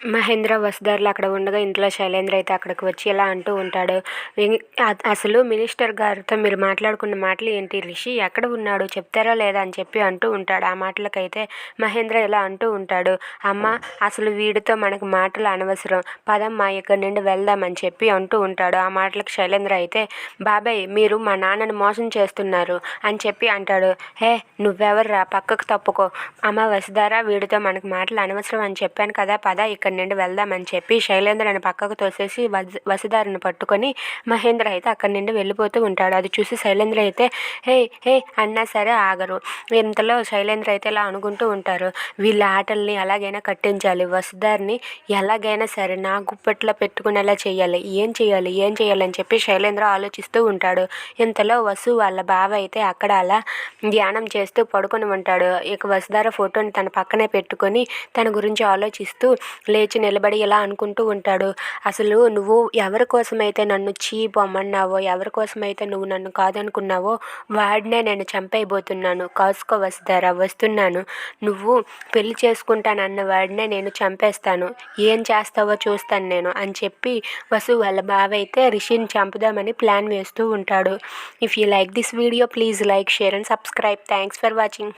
మహేంద్ర వసుదార్లు అక్కడ ఉండగా ఇంట్లో శైలేంద్ర అయితే అక్కడికి వచ్చి ఇలా అంటూ ఉంటాడు. అసలు మినిస్టర్ గారితో మీరు మాట్లాడుకున్న మాటలు ఏంటి? రిషి ఎక్కడ ఉన్నాడు? చెప్తారా లేదా అని చెప్పి అంటూ ఉంటాడు. ఆ మాటలకైతే మహేంద్ర ఇలా అంటూ ఉంటాడు. అమ్మ అసలు వీడితో మనకు మాటలు అనవసరం. పదమ్మా ఇక్కడి నుండి వెళ్దామని చెప్పి అంటూ ఉంటాడు. ఆ మాటలకు శైలేంద్ర అయితే బాబాయ్ మీరు మా నాన్నని మోసం చేస్తున్నారు అని చెప్పి అంటాడు. హే నువ్వెవర్రా? పక్కకు తప్పుకో. అమ్మ వసుధారా వీడితో మనకు మాటలు అనవసరం అని చెప్పాను కదా పద ఇక్కడ నుండి వెళ్దామని చెప్పి శైలేంద్రని పక్కకు తోసేసి వజ వసుధారని పట్టుకొని మహేంద్ర అయితే అక్కడి నుండి వెళ్ళిపోతూ ఉంటాడు. అది చూసి శైలేంద్ర అయితే హే హే అన్నా సరే ఆగరు. ఇంతలో శైలేంద్ర అయితే ఇలా అనుకుంటూ ఉంటారు. వీళ్ళ ఆటల్ని ఎలాగైనా కట్టించాలి. వసుధారిని ఎలాగైనా సరే నా గుప్పట్లో పెట్టుకునేలా చేయాలి ఏం చేయాలి ఏం చేయాలి అని చెప్పి శైలేంద్ర ఆలోచిస్తూ ఉంటాడు. ఇంతలో వసు వాళ్ళ బావ అయితే అక్కడ అలా ధ్యానం చేస్తూ పడుకొని ఉంటాడు. ఇక వసుధార ఫోటోని తన పక్కనే పెట్టుకొని తన గురించి ఆలోచిస్తూ లేచి నిలబడి ఇలా అనుకుంటూ ఉంటాడు. అసలు నువ్వు ఎవరి కోసమైతే నన్ను చీపొమ్మన్నావో ఎవరి కోసమైతే నువ్వు నన్ను కాదనుకున్నావో వాడినే నేను చంపైపోతున్నాను కాసుకో వస్తారా వస్తున్నాను. నువ్వు పెళ్ళి చేసుకుంటానన్న వాడినే నేను చంపేస్తాను. ఏం చేస్తావో చూస్తాను నేను అని చెప్పి వసు వాళ్ళ బావ అయితే రిషిని చంపుదామని ప్లాన్ వేస్తూ ఉంటాడు. If you like this video please like share and subscribe thanks for watching